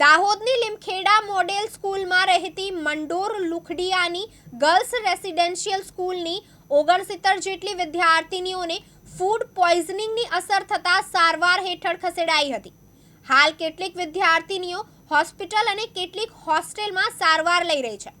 દાહોદની Limkheda model સ્કૂલમાં રહેતી Mandore લુખડિયાની girls residential સ્કૂલની ઓગણસિત્તર જેટલી વિદ્યાર્થિનીઓને ફૂડ પોઈઝનિંગની અસર થતાં સારવાર હેઠળ ખસેડાઈ હતી. હાલ કેટલીક વિદ્યાર્થિનીઓ હોસ્પિટલ અને કેટલીક હોસ્ટેલમાં સારવાર લઈ રહી છે.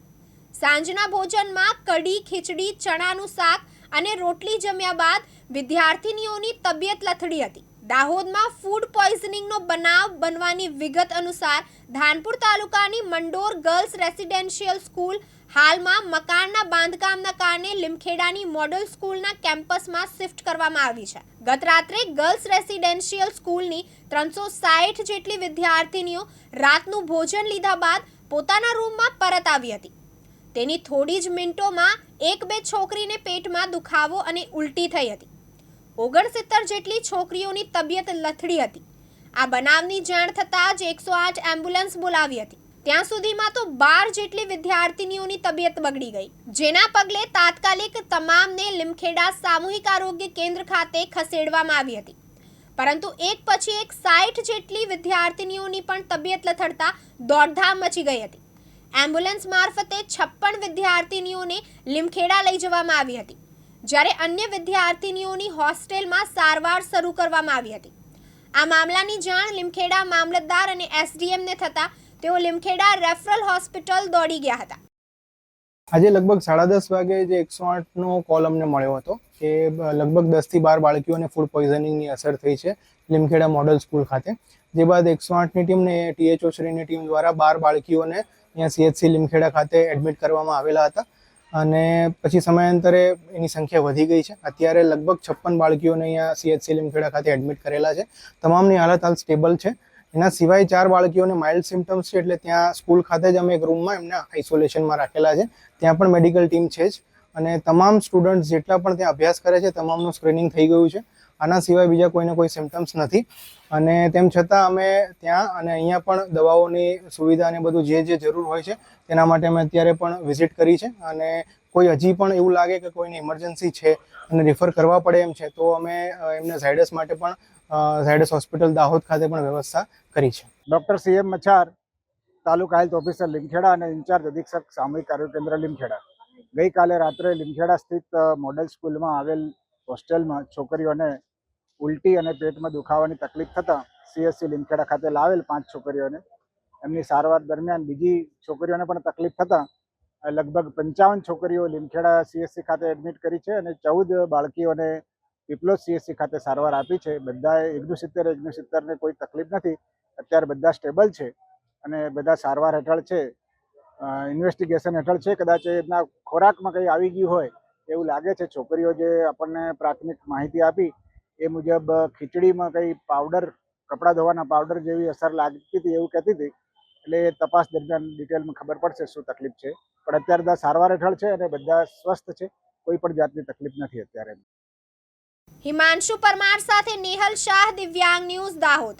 સાંજના ભોજનમાં કઢી, ખીચડી, ચણાનું શાક અને રોટલી જમ્યા બાદ વિદ્યાર્થિનીઓની તબિયત લથડી હતી. દાહોદમાં ફૂડ પોઈઝનિંગનો બનાવ બનવાની વિગત અનુસાર ધાનપુર તાલુકાની મંડોર ગર્લ્સ રેસિડેન્શિયલ સ્કૂલ હાલમાં મકાનના બાંધકામના કારણે લીમખેડાની મોડલ સ્કૂલના કેમ્પસમાં શિફ્ટ કરવામાં આવી છે. ગત રાત્રે ગર્લ્સ રેસિડેન્શિયલ સ્કૂલની ત્રણસો સાઠ જેટલી વિદ્યાર્થિનીઓ રાતનું ભોજન લીધા બાદ પોતાના રૂમમાં પરત આવી હતી. તેની થોડી જ મિનિટોમાં એક બે છોકરીને પેટમાં દુખાવો અને ઉલટી થઈ હતી. ઓગણસિત્તેર જેટલી છોકરીઓની તબિયત લથડી હતી. આ બનાવની જાણ થતાં જ એકસો આઠ એમ્બ્યુલન્સ બોલાવી હતી. ત્યાં સુધીમાં તો બાર જેટલી વિદ્યાર્થિનીઓની તબિયત બગડી ગઈ. જેના પગલે તાત્કાલિક તમામને લીમખેડા સામૂહિક આરોગ્ય કેન્દ્ર ખાતે ખસેડવામાં આવી હતી. પરંતુ એક પછી એક સાઠ જેટલી વિદ્યાર્થિનીઓની પણ તબિયત લથડતા દોડધામ મચી ગઈ હતી. એમ્બ્યુલન્સ મારફતે છપ્પન વિદ્યાર્થિનીઓને લીમખેડા લઈ જવામાં આવી હતી. જ્યારે અન્ય વિદ્યાર્થીનીઓની હોસ્ટેલમાં સારવાર શરૂ કરવામાં આવી હતી. આ મામલાની જાણ લીમખેડા મામલતદાર અને એસડીએમને થતાં તેઓ લીમખેડા રેફરલ હોસ્પિટલ દોડી ગયા હતા. આજે લગભગ સાડા દસ વાગે જે એકસો આઠનો કોલ અમને મળ્યો હતો કે લગભગ દસથી બાર બાળકીઓને ફૂડ પોઈઝનિંગની અસર થઈ છે લીમખેડા મોડલ સ્કૂલ ખાતે. જે બાદ એકસો આઠની ટીમને ટીએચઓ શ્રીની ટીમ દ્વારા બાર બાળકીઓને અહીંયા સીએચસી લીમખેડા ખાતે એડમિટ કરવામાં આવેલા હતા. અને પછી સમયાંતરે એની સંખ્યા વધી ગઈ છે. અત્યારે લગભગ છપ્પન બાળકીઓને અહીંયા સીએચસી લીમખેડા ખાતે એડમિટ કરેલા છે. તમામની હાલત હાલ સ્ટેબલ છે. એના સિવાય ચાર બાળકીઓને માઇલ્ડ સિમ્ટમ્સ છે, એટલે ત્યાં સ્કૂલ ખાતે જ અમે એક રૂમમાં એમને આઇસોલેશનમાં રાખેલા છે. ત્યાં પણ મેડિકલ ટીમ છે જ. અને તમામ સ્ટુડન્ટ્સ જેટલા પણ ત્યાં અભ્યાસ કરે છે, તમામનું સ્ક્રીનિંગ થઈ ગયું છે. આના સિવાય બીજા કોઈને કોઈ સિમ્ટમ્સ નથી. અને તેમ છતાં અમે ત્યાં અને અહીંયા પણ દવાઓની સુવિધા અને બધું જે જે જરૂર હોય છે, તેના માટે અમે અત્યારે પણ વિઝિટ કરી છે. અને કોઈ હજી પણ એવું લાગે કે કોઈને ઇમરજન્સી છે અને રિફર કરવા પડે એમ છે, તો અમે એમને ઝાયડસ માટે પણ ઝાયડસ હોસ્પિટલ દાહોદ ખાતે પણ વ્યવસ્થા કરી છે. Doctor C M Machar taluka health officer Limkheda અને ઇન્ચાર્જ અધિક્ષક સામૂહિક આરોગ્ય કેન્દ્ર લીમખેડા. ગઈકાલે રાત્રે લીમખેડા સ્થિત મોડેલ સ્કૂલમાં આવેલ હોસ્ટેલમાં છોકરીઓને ઉલટી અને પેટમાં દુખાવાની તકલીફ થતાં સીએસસી લીમખેડા ખાતે લાવેલ પાંચ છોકરીઓને. એમની સારવાર દરમિયાન બીજી છોકરીઓને પણ તકલીફ થતાં લગભગ પંચાવન છોકરીઓ લીમખેડા સીએસસી ખાતે એડમિટ કરી છે અને ચૌદ બાળકીઓને પીપલોજ સીએસસી ખાતે સારવાર આપી છે. બધાએ એકનું સિત્તેર એકનું સિત્તેરને કોઈ તકલીફ નથી. અત્યારે બધા સ્ટેબલ છે અને બધા સારવાર હેઠળ છે. ઇન્વેસ્ટિગેશન હેઠળ છે. કદાચ એના ખોરાકમાં કંઈ આવી ગયું હોય એવું લાગે છે. છોકરીઓ જે આપણને પ્રાથમિક માહિતી આપી એ મુજબ ખીચડીમાં કંઈ પાવડર કપડાં ધોવાના પાવડર જેવી અસર લાગતી હતી એવું કહેતી હતી. એટલે તપાસ દરમિયાન ડિટેલમાં ખબર પડશે શું તકલીફ છે. પણ અત્યારે બધા સારવાર હેઠળ છે અને બધા સ્વસ્થ છે. કોઈ પણ જાતની તકલીફ નથી અત્યારે. હિમાંશુ પરમાર સાથે નિહલ શાહ, દિવ્યાંગ ન્યૂઝ દાહોદ.